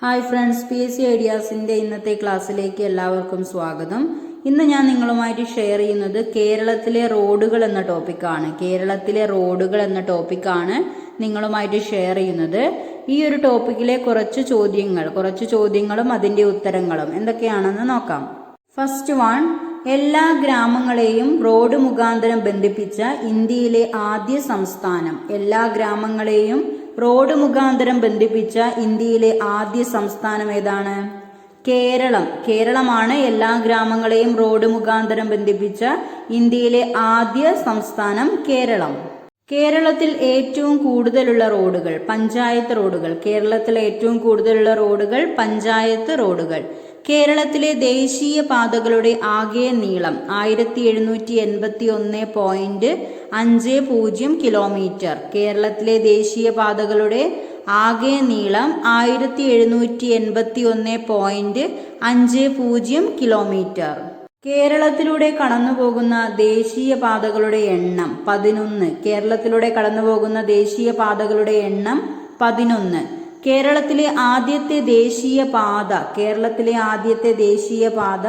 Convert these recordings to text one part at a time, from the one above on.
Hi friends P S C ഐഡിയാസിന്റെ ഇന്നത്തെ ക്ലാസ്സിലേക്ക് എല്ലാവർക്കും സ്വാഗതം. ഇന്ന് ഞാൻ നിങ്ങളുമായിട്ട് ഷെയർ ചെയ്യുന്നത് കേരളത്തിലെ റോഡുകൾ എന്ന ടോപ്പിക്കാണ്. കേരളത്തിലെ റോഡുകൾ എന്ന ടോപ്പിക്കാണ് നിങ്ങളുമായിട്ട് ഷെയർ ചെയ്യുന്നത്. ഈ ഒരു ടോപ്പിക്കിലെ കുറച്ച് ചോദ്യങ്ങൾ കുറച്ച് ചോദ്യങ്ങളും അതിന്റെ ഉത്തരങ്ങളും എന്തൊക്കെയാണെന്ന് നോക്കാം. ഫസ്റ്റ് വൺ എല്ലാ ഗ്രാമങ്ങളെയും റോഡ് മുഖാന്തരം ബന്ധിപ്പിച്ച ഇന്ത്യയിലെ ആദ്യ സംസ്ഥാനം. എല്ലാ ഗ്രാമങ്ങളെയും റോഡ് മുഖാന്തരം ബന്ധിപ്പിച്ച ഇന്ത്യയിലെ ആദ്യ സംസ്ഥാനം ഏതാണ്? കേരളം. കേരളമാണ് എല്ലാ ഗ്രാമങ്ങളെയും റോഡ് മുഖാന്തരം ബന്ധിപ്പിച്ച ഇന്ത്യയിലെ ആദ്യ സംസ്ഥാനം കേരളം. കേരളത്തിൽ ഏറ്റവും കൂടുതലുള്ള റോഡുകൾ പഞ്ചായത്ത് റോഡുകൾ. കേരളത്തിൽ ഏറ്റവും കൂടുതലുള്ള റോഡുകൾ പഞ്ചായത്ത് റോഡുകൾ. കേരളത്തിലെ ദേശീയ പാതകളുടെ ആകെ നീളം ആയിരത്തി എഴുന്നൂറ്റി എൺപത്തി ഒന്ന് പോയിന്റ് അഞ്ച് പൂജ്യം കിലോമീറ്റർ. കേരളത്തിലെ ദേശീയ പാതകളുടെ ആകെ നീളം ആയിരത്തി എഴുന്നൂറ്റി എൺപത്തി ഒന്ന് പോയിന്റ് അഞ്ച് പൂജ്യം കിലോമീറ്റർ. കേരളത്തിലൂടെ കടന്നുപോകുന്ന ദേശീയ പാതകളുടെ എണ്ണം പതിനൊന്ന്. കേരളത്തിലൂടെ കടന്നുപോകുന്ന ദേശീയ പാതകളുടെ എണ്ണം പതിനൊന്ന്. കേരളത്തിലെ ആദ്യത്തെ ദേശീയ പാത കേരളത്തിലെ ആദ്യത്തെ ദേശീയ പാത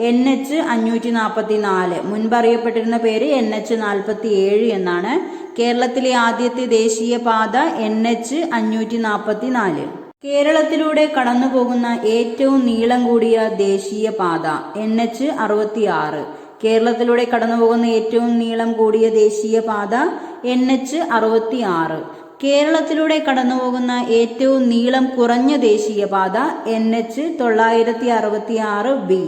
എൻ എച്ച് അഞ്ഞൂറ്റി നാൽപ്പത്തി നാല് മുൻപറിയപ്പെട്ടിരുന്ന പേര് എൻ എച്ച് നാൽപ്പത്തി ഏഴ് എന്നാണ്. കേരളത്തിലെ ആദ്യത്തെ ദേശീയ പാത എൻ എച്ച് അഞ്ഞൂറ്റി നാൽപ്പത്തി നാല് കേരളത്തിലൂടെ കടന്നുപോകുന്ന ഏറ്റവും നീളം കൂടിയ ദേശീയ പാത എൻ എച്ച് അറുപത്തി ആറ് കേരളത്തിലൂടെ കടന്നുപോകുന്ന ഏറ്റവും നീളം കൂടിയ ദേശീയ പാത എൻ എച്ച് അറുപത്തി ആറ് കേരളത്തിലൂടെ കടന്നുപോകുന്ന ഏറ്റവും നീളം കുറഞ്ഞ ദേശീയപാത എൻ എച്ച് തൊള്ളായിരത്തി അറുപത്തി ആറ് ബി.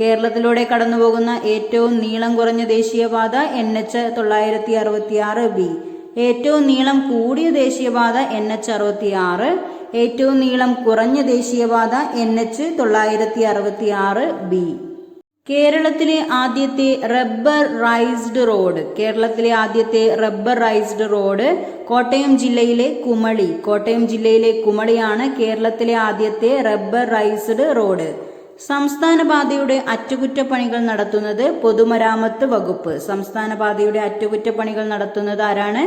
കേരളത്തിലൂടെ കടന്നുപോകുന്ന ഏറ്റവും നീളം കുറഞ്ഞ ദേശീയപാത എൻ എച്ച് തൊള്ളായിരത്തി അറുപത്തി ആറ് ബി. ഏറ്റവും നീളം കൂടിയ ദേശീയപാത എൻ എച്ച് അറുപത്തി ആറ് ഏറ്റവും നീളം കുറഞ്ഞ ദേശീയപാത എൻ എച്ച് തൊള്ളായിരത്തി അറുപത്തി ആറ് ബി. കേരളത്തിലെ ആദ്യത്തെ റബ്ബർ റൈസ്ഡ് റോഡ് കേരളത്തിലെ ആദ്യത്തെ റബ്ബർ റൈസ്ഡ് റോഡ് കോട്ടയം ജില്ലയിലെ കുമളി. കോട്ടയം ജില്ലയിലെ കുമളിയാണ് കേരളത്തിലെ ആദ്യത്തെ റബ്ബർ റൈസ്ഡ് റോഡ്. സംസ്ഥാന പാതയുടെ അറ്റകുറ്റപ്പണികൾ നടത്തുന്നത് പൊതുമരാമത്ത് വകുപ്പ്. സംസ്ഥാന പാതയുടെ അറ്റകുറ്റപ്പണികൾ നടത്തുന്നത് ആരാണ്?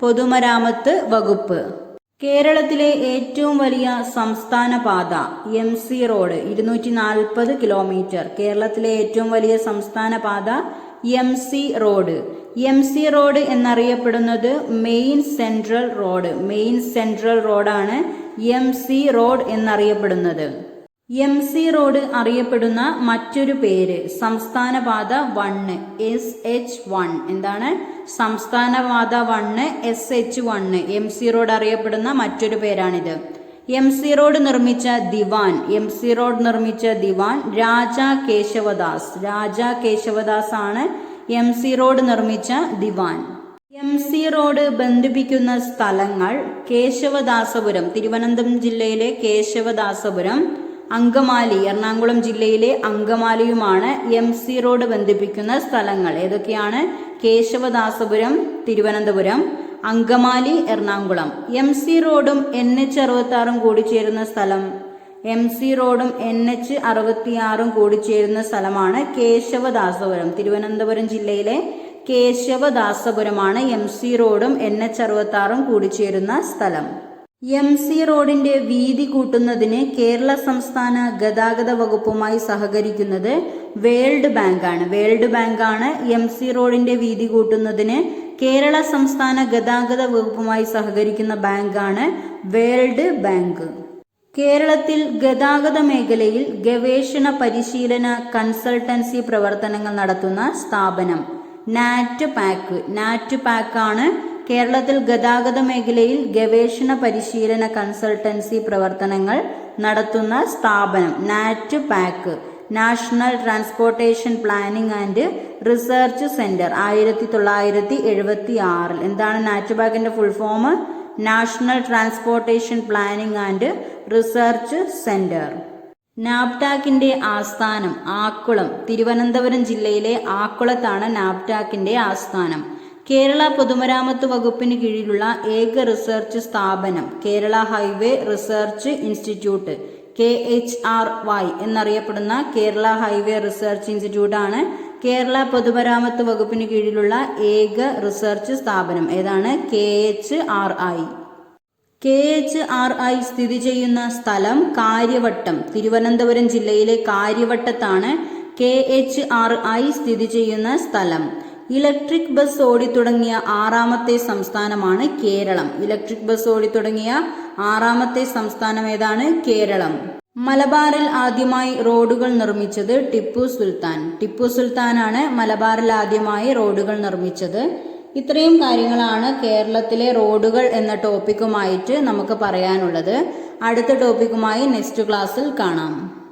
പൊതുമരാമത്ത് വകുപ്പ്. കേരളത്തിലെ ഏറ്റവും വലിയ സംസ്ഥാന പാത എം സി റോഡ് ഇരുന്നൂറ്റി നാൽപ്പത് കിലോമീറ്റർ. കേരളത്തിലെ ഏറ്റവും വലിയ സംസ്ഥാന പാത M C road. M C road എന്നറിയപ്പെടുന്നത് main central road. Main central റോഡാണ് എം സി റോഡ് എന്നറിയപ്പെടുന്നത്. എം സി റോഡ് അറിയപ്പെടുന്ന മറ്റൊരു പേര് സംസ്ഥാനപാത വണ് എസ് എച്ച് വൺ എന്താണ്? സംസ്ഥാനപാത one S H one M C road അറിയപ്പെടുന്ന മറ്റൊരു പേരാണിത്. എം സി റോഡ് നിർമ്മിച്ച ദിവാൻ എം സി റോഡ് നിർമ്മിച്ച ദിവാൻ രാജാ കേശവദാസ്. രാജാ കേശവദാസ് ആണ് എം സി റോഡ് നിർമ്മിച്ച ദിവാൻ. എം സി റോഡ് ബന്ധിപ്പിക്കുന്ന സ്ഥലങ്ങൾ കേശവദാസപുരം തിരുവനന്തപുരം ജില്ലയിലെ കേശവദാസപുരം അങ്കമാലി എറണാകുളം ജില്ലയിലെ അങ്കമാലിയുമാണ് എം സി റോഡ് ബന്ധിപ്പിക്കുന്ന സ്ഥലങ്ങൾ. ഏതൊക്കെയാണ്? കേശവദാസപുരം തിരുവനന്തപുരം അങ്കമാലി എറണാകുളം. എം സി റോഡും എൻ എച്ച് അറുപത്തി കൂടിച്ചേരുന്ന സ്ഥലം. എം സി റോഡും എൻ എച്ച് അറുപത്തിയാറും കൂടിച്ചേരുന്ന സ്ഥലമാണ് കേശവദാസപുരം. തിരുവനന്തപുരം ജില്ലയിലെ കേശവദാസപുരമാണ് എം സി റോഡും എൻ എച്ച് അറുപത്തി ആറും കൂടിച്ചേരുന്ന സ്ഥലം. എം സി റോഡിന്റെ വീതി കൂട്ടുന്നതിന് കേരള സംസ്ഥാന ഗതാഗത വകുപ്പുമായി സഹകരിക്കുന്നത് വേൾഡ് ബാങ്കാണ്. വേൾഡ് ബാങ്കാണ് എം സി റോഡിന്റെ വീതി കൂട്ടുന്നതിന് കേരള സംസ്ഥാന ഗതാഗത വകുപ്പുമായി സഹകരിക്കുന്ന ബാങ്കാണ് വേൾഡ് ബാങ്ക്. കേരളത്തിൽ ഗതാഗത മേഖലയിൽ ഗവേഷണ പരിശീലന കൺസൾട്ടൻസി പ്രവർത്തനങ്ങൾ നടത്തുന്ന സ്ഥാപനം നാറ്റ് പാക്ക്. നാറ്റ് പാക്കാണ് കേരളത്തിൽ ഗതാഗത മേഖലയിൽ ഗവേഷണ പരിശീലന കൺസൾട്ടൻസി പ്രവർത്തനങ്ങൾ നടത്തുന്ന സ്ഥാപനം NATPAC national transportation planning and research centre ആയിരത്തി തൊള്ളായിരത്തി എഴുപത്തി ആറിൽ എന്താണ് നാറ്റ് പാക്കിന്റെ full form? National transportation planning and research centre. നാപ്ടാക്കിന്റെ ആസ്ഥാനം ആക്കുളം തിരുവനന്തപുരം ജില്ലയിലെ ആക്കുളത്താണ് നാപ്ടാക്കിന്റെ ആസ്ഥാനം. കേരള പൊതുമരാമത്ത് വകുപ്പിന് കീഴിലുള്ള ഏക റിസർച്ച് സ്ഥാപനം Kerala highway research institute K H R Y എന്നറിയപ്പെടുന്ന കേരള ഹൈവേ റിസർച്ച് ഇൻസ്റ്റിറ്റ്യൂട്ട് ആണ് കേരള പൊതുമരാമത്ത് വകുപ്പിന് കീഴിലുള്ള ഏക റിസർച്ച് സ്ഥാപനം. ഏതാണ്? K H R I. K H R I സ്ഥിതി ചെയ്യുന്ന സ്ഥലം കാര്യവട്ടം തിരുവനന്തപുരം ജില്ലയിലെ കാര്യവട്ടത്താണ് കെ എച്ച് ആർ ഐ സ്ഥിതി ചെയ്യുന്ന സ്ഥലം. ഇലക്ട്രിക് ബസ് ഓടിത്തുടങ്ങിയ ആറാമത്തെ സംസ്ഥാനമാണ് കേരളം. ഇലക്ട്രിക് ബസ് ഓടിത്തുടങ്ങിയ ആറാമത്തെ സംസ്ഥാനം ഏതാണ്? കേരളം. മലബാറിൽ ആദ്യമായി റോഡുകൾ നിർമ്മിച്ചത് ടിപ്പു സുൽത്താൻ. ടിപ്പു സുൽത്താനാണ് മലബാറിൽ ആദ്യമായി റോഡുകൾ നിർമ്മിച്ചത്. ഇത്രയും കാര്യങ്ങളാണ് കേരളത്തിലെ റോഡുകൾ എന്ന ടോപ്പിക്കുമായിട്ട് നമുക്ക് പറയാനുള്ളത്. അടുത്ത ടോപ്പിക്കുമായി നെക്സ്റ്റ് ക്ലാസ്സിൽ കാണാം.